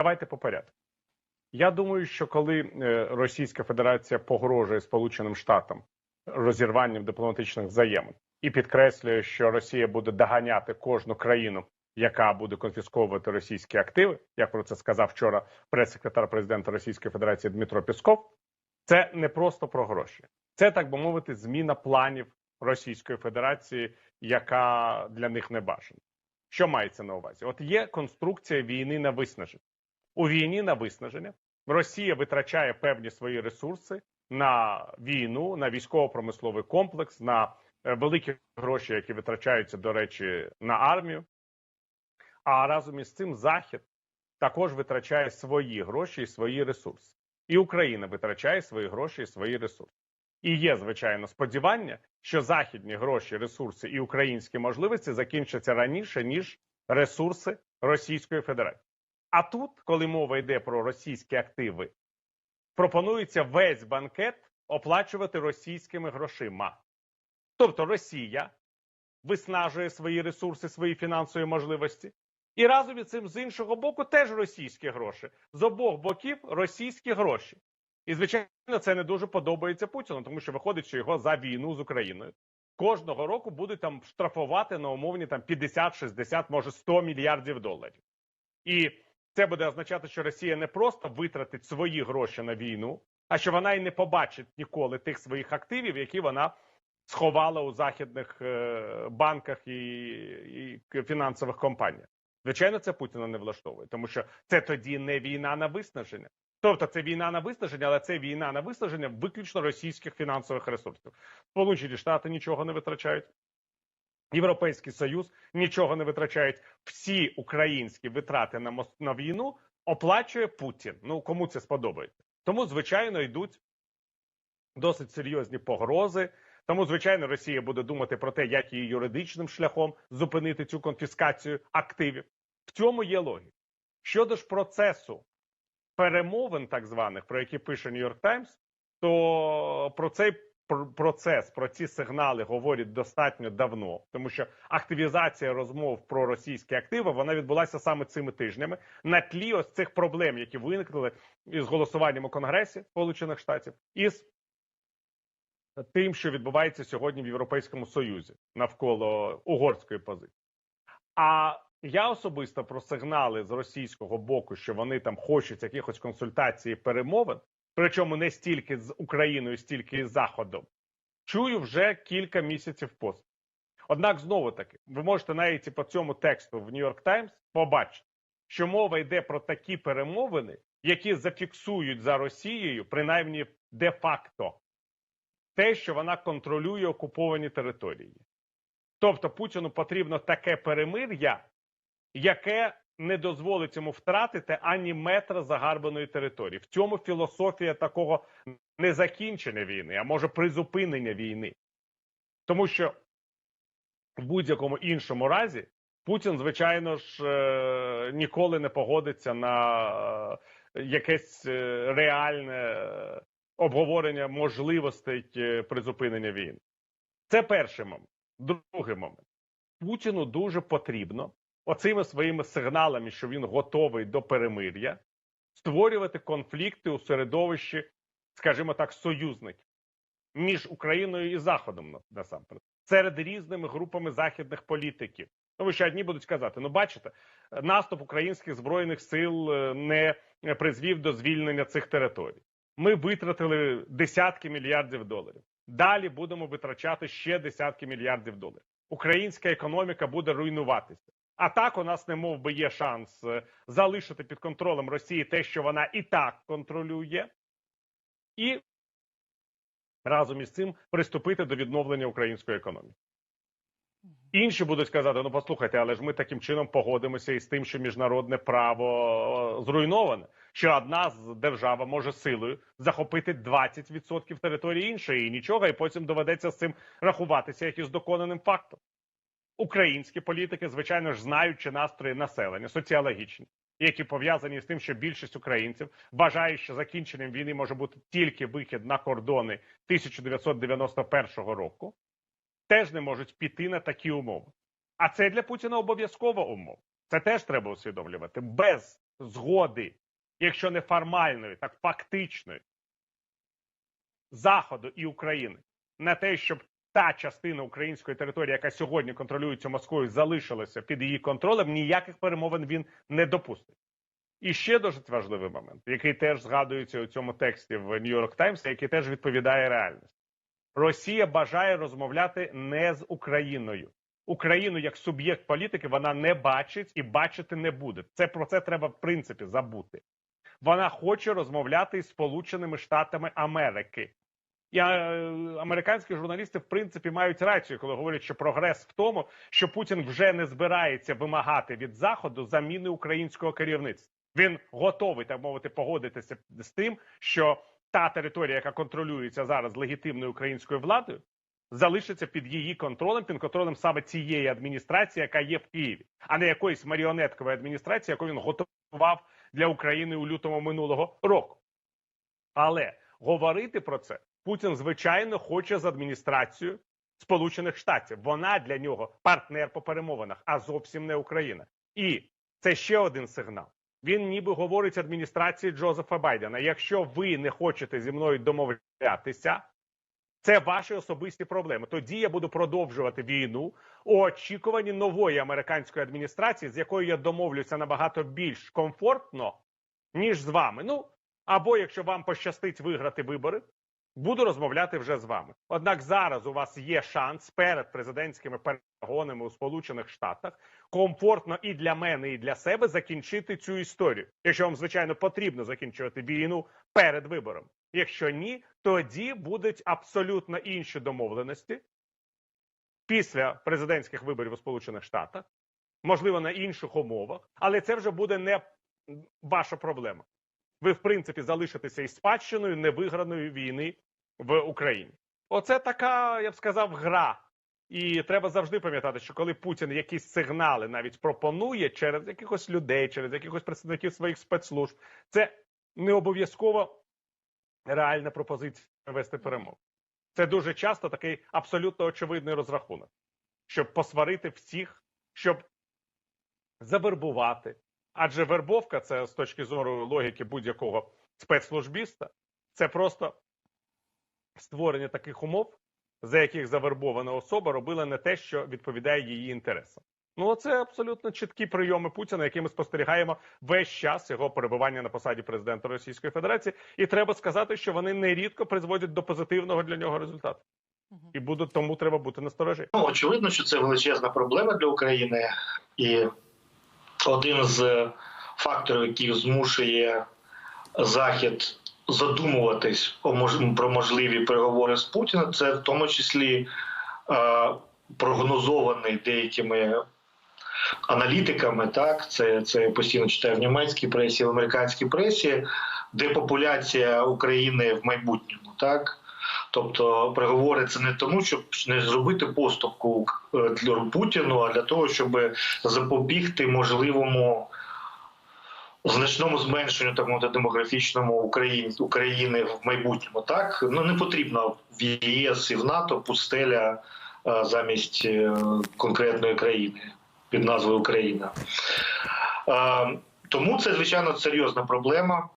Давайте по порядку. Я думаю, що коли е, Російська Федерація погрожує Сполученим Штатам розірванням дипломатичних взаємин і підкреслює, що Росія буде доганяти кожну країну, яка буде конфісковувати російські активи, як про це сказав вчора прес-секретар президента Російської Федерації Дмитро Пісков, це не просто про гроші, це так би мовити, зміна планів Російської Федерації, яка для них не бажана. Що мається на увазі? От є конструкція війни на виснаження. У війні на виснаження Росія витрачає певні свої ресурси на війну, на військово-промисловий комплекс, на е, великі гроші, які витрачаються, до речі, на армію. А разом із цим Захід також витрачає свої гроші і свої ресурси. І Україна витрачає свої гроші і свої ресурси. І є, звичайно, сподівання, що західні гроші, ресурси і українські можливості закінчаться раніше, ніж ресурси Російської Федерації. А тут, коли мова йде про російські активи, пропонується весь банкет оплачувати російськими грошима. Тобто Росія виснажує свої ресурси, свої фінансові можливості, і разом із цим з іншого боку теж російські гроші. З обох боків російські гроші. І, звичайно, це не дуже подобається Путіну, тому що виходить, що його за війну з Україною кожного року будуть там штрафувати на умовні там 50, 60, може 100 мільярдів доларів. І це буде означати, що Росія не просто витратить свої гроші на війну, а що вона і не побачить ніколи тих своїх активів, які вона сховала у західних е, банках і, і фінансових компаніях. Звичайно, це Путіна не влаштовує, тому що це тоді не війна на виснаження. Тобто це війна на виснаження, але це війна на виснаження виключно російських фінансових ресурсів. Сполучені Штати нічого не витрачають. Європейський Союз нічого не витрачають. Всі українські витрати на мос- на війну оплачує Путін. Ну кому це сподобається? Тому, звичайно, йдуть досить серйозні погрози. Тому, звичайно, Росія буде думати про те, як її юридичним шляхом зупинити цю конфіскацію активів. В цьому є логіка. Щодо ж процесу перемовин, так званих, про які пише Нью-Йорк Таймс, то про цей пр- процес, про ці сигнали говорять достатньо давно, тому що активізація розмов про російські активи вона відбулася саме цими тижнями на тлі ось цих проблем, які виникли із голосуванням у Конгресі Сполучених Штатів, із тим, що відбувається сьогодні в Європейському Союзі навколо угорської позиції. А я особисто про сигнали з російського боку, що вони там хочуть якихось консультацій і перемовин, причому не стільки з Україною, стільки з Заходом, чую вже кілька місяців поспіль. Однак, знову таки, ви можете навіть і по цьому тексту в Нью-Йорк Таймс побачити, що мова йде про такі перемовини, які зафіксують за Росією, принаймні де-факто, те, що вона контролює окуповані території. Тобто Путіну потрібно таке перемир'я, яке не дозволить йому втратити ані метра загарбаної території. В цьому філософія такого незакінчення війни, а може призупинення війни. Тому що в будь-якому іншому разі Путін, звичайно ж, е, ніколи не погодиться на е, якесь е, реальне обговорення можливостей призупинення війни. Це перший момент. Другий момент. Путіну дуже потрібно оцими своїми сигналами, що він готовий до перемир'я, створювати конфлікти у середовищі, скажімо так, союзників між Україною і Заходом насамперед, серед різними групами західних політиків. Тому що одні будуть казати: ну бачите, наступ українських збройних сил е, не призвів до звільнення цих територій. Ми витратили десятки мільярдів доларів. Далі будемо витрачати ще десятки мільярдів доларів. Українська економіка буде руйнуватися. А так у нас не мов би є шанс е, залишити під контролем Росії те, що вона і так контролює, і разом із цим приступити до відновлення української економіки. Інші будуть казати: ну послухайте, але ж ми таким чином погодимося із тим, що міжнародне право е, зруйноване. Що одна з держава може силою захопити 20% території іншої і нічого, і потім доведеться з цим рахуватися як із доконаним фактом. Українські політики, звичайно ж, знаючи настрої населення, соціологічні, які пов'язані з тим, що більшість українців вважає, що закінченням війни може бути тільки вихід на кордони 1991 року, теж не можуть піти на такі умови. А це для Путіна обов'язкова умова. Це теж треба усвідомлювати. Без згоди, якщо не формальної, так фактичної, Заходу і України на те, щоб та частина української території, яка сьогодні контролюється Москвою, залишилася під її контролем, ніяких перемовин він не допустить. І ще дуже важливий момент, який теж згадується у цьому тексті в Нью-Йорк Таймс, який теж відповідає реальності. Росія бажає розмовляти не з Україною. Україну як суб'єкт політики вона не бачить і бачити не буде. Це про це треба в принципі забути. Вона хоче розмовляти із Сполученими Штатами Америки. І е, американські журналісти в принципі мають рацію, коли говорять, що прогрес в тому, що Путін вже не збирається вимагати від заходу заміни українського керівництва. Він готовий так мовити погодитися з тим, що та територія, яка контролюється зараз легітимною українською владою, залишиться під її контролем, під контролем саме цієї адміністрації, яка є в Києві, а не якоїсь маріонеткової адміністрації, яку він готував для України у лютому минулого року. Але говорити про це Путін звичайно хоче з адміністрацією Сполучених Штатів. Вона для нього партнер по перемовинах, а зовсім не Україна. І це ще один сигнал. Він ніби говорить адміністрації Джозефа Байдена: якщо ви не хочете зі мною домовлятися, це ваші особисті проблеми. Тоді я буду продовжувати війну у очікуванні нової американської адміністрації, з якою я домовлюся набагато більш комфортно, ніж з вами. Ну або якщо вам пощастить виграти вибори, буду розмовляти вже з вами. Однак зараз у вас є шанс перед президентськими перегонами у Сполучених Штатах комфортно і для мене, і для себе закінчити цю історію. Якщо вам звичайно потрібно закінчувати війну перед вибором. Якщо ні, тоді будуть абсолютно інші домовленості після президентських виборів у Сполучених Штатах, можливо, на інших умовах, але це вже буде не ваша проблема. Ви, в принципі, залишитеся із спадщиною невиграної війни в Україні. Оце така, я б сказав, гра. І треба завжди пам'ятати, що коли Путін якісь сигнали навіть пропонує через якихось людей, через якихось представників своїх спецслужб, це не обов'язково реальна пропозиція вести перемогу. Це дуже часто такий абсолютно очевидний розрахунок, щоб посварити всіх, щоб завербувати. Адже вербовка це з точки зору логіки будь-якого спецслужбіста, це просто створення таких умов, за яких завербована особа робила не те, що відповідає її інтересам. Ну, це абсолютно чіткі прийоми Путіна, які ми спостерігаємо весь час його перебування на посаді президента Російської Федерації, і треба сказати, що вони нерідко призводять до позитивного для нього результату. І будуть тому треба бути насторожі. Ну, очевидно, що це величезна проблема для України, і один з факторів, який змушує Захід задумуватись про можливі переговори з Путіним, це в тому числі е, прогнозований деякими аналітиками. Так, це це я постійно читаю в німецькій пресі, в американській пресі, депопуляція України в майбутньому. Так. Тобто переговори це не тому, щоб не зробити поступку для Путіну, а для того, щоб запобігти можливому значному зменшенню так демографічному України України в майбутньому. Так ну не потрібно в ЄС і в НАТО пустеля замість конкретної країни під назвою Україна. Тому це звичайно серйозна проблема.